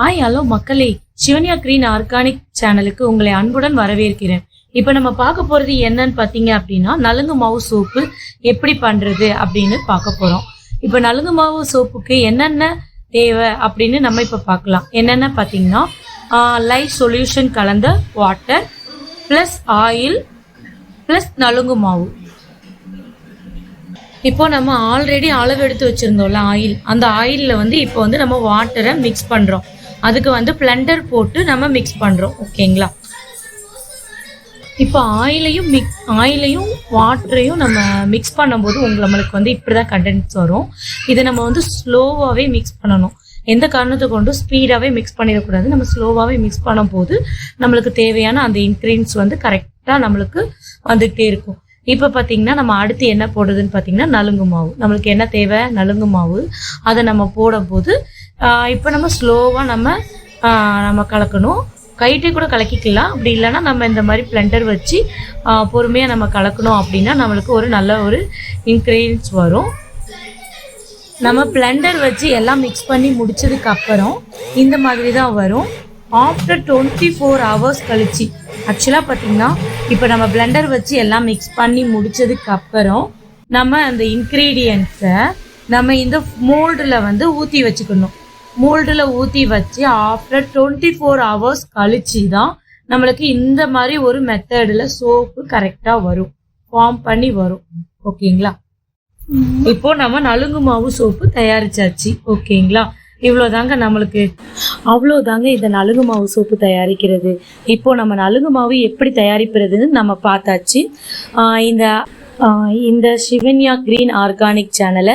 Hi hello மக்களே. Shivanya green organic சேனலுக்கு உங்களை அன்புடன் வரவேற்கிறேன். இப்போ நம்ம பார்க்க போறது என்னன்னு பார்த்தீங்க அப்படின்னா நலுங்கு மாவு சோப்பு எப்படி பண்றது அப்படின்னு பார்க்க போறோம். இப்போ நலுங்கு மாவு சோப்புக்கு என்னென்ன தேவை அப்படின்னு நம்ம இப்போ பார்க்கலாம். என்னென்ன பார்த்தீங்கன்னா லைட் சொல்யூஷன் கலந்த வாட்டர் ப்ளஸ் ஆயில் ப்ளஸ் நலுங்கு மாவு. இப்போ நம்ம ஆல்ரெடி அளவு எடுத்து வச்சிருந்தோம்ல ஆயில் அந்த ஆயிலில் வந்து இப்போ வந்து நம்ம வாட்டரை மிக்ஸ் பண்ணுறோம் அதுக்கு வந்து பிளண்டர் போட்டு நம்ம மிக்ஸ் பண்ணுறோம் ஓகேங்களா இப்போ ஆயிலையும் மிக் ஆயிலையும் வாட்டரையும் நம்ம மிக்ஸ் பண்ணும்போது உங்க நம்மளுக்கு வந்து இப்படி தான் கண்டென்ட்ஸ் வரும். இதை நம்ம வந்து ஸ்லோவாகவே மிக்ஸ் பண்ணணும். எந்த காரணத்தை கொண்டும் ஸ்பீடாகவே மிக்ஸ் பண்ணிடக்கூடாது. நம்ம ஸ்லோவாகவே மிக்ஸ் பண்ணும்போது நம்மளுக்கு தேவையான அந்த இன்க்ரீடியன்ஸ் வந்து கரெக்டாக நம்மளுக்கு வந்துகிட்டே இருக்கும். இப்போ பார்த்தீங்கன்னா நம்ம அடுத்து என்ன போடுறதுன்னு பார்த்தீங்கன்னா நலுங்கு மாவு. நம்மளுக்கு என்ன தேவை? நலுங்கு மாவு. அதை நம்ம போடும்போது இப்போ நம்ம ஸ்லோவாக நம்ம நம்ம கலக்கணும். கைட்டே கூட கலக்கிக்கலாம். அப்படி இல்லைன்னா நம்ம இந்த மாதிரி பிளண்டர் வச்சு பொறுமையாக நம்ம கலக்கணும் அப்படின்னா நம்மளுக்கு ஒரு நல்ல ஒரு இன்க்ரீடியன்ஸ் வரும். நம்ம பிளண்டர் வச்சு எல்லாம் மிக்ஸ் பண்ணி முடிச்சதுக்கு அப்புறம் இந்த மாதிரி தான் வரும். ஆஃப்டர் டுவெண்ட்டி ஃபோர் ஹவர்ஸ் கழிச்சு ஆக்சுவலாக பார்த்திங்கன்னா இப்போ நம்ம பிளெண்டர் வச்சு எல்லாம் மிக்ஸ் பண்ணி முடித்ததுக்கு அப்புறம் நம்ம அந்த இன்க்ரீடியன்ஸை நம்ம இந்த மோல்டில் வந்து ஊற்றி வச்சுக்கணும். மோல்டில் ஊற்றி வச்சு ஆஃப்டர் டுவெண்ட்டி ஃபோர் ஹவர்ஸ் கழிச்சு தான் நம்மளுக்கு இந்த மாதிரி ஒரு மெத்தடில் சோப்பு கரெக்டாக வரும். ஃபார்ம் பண்ணி வரும். ஓகேங்களா? இப்போ நம்ம நலுங்கு மாவு சோப்பு தயாரிச்சாச்சு. ஓகேங்களா? இவ்வளோதாங்க நம்மளுக்கு. அவ்வளோதாங்க இந்த நலுங்கு மாவு சோப்பு தயாரிக்கிறது. இப்போ நம்ம நலுங்கு மாவு எப்படி தயாரிக்கிறதுன்னு நம்ம பார்த்தாச்சு. இந்த இந்த சிவன்யா கிரீன் ஆர்கானிக் சேனலை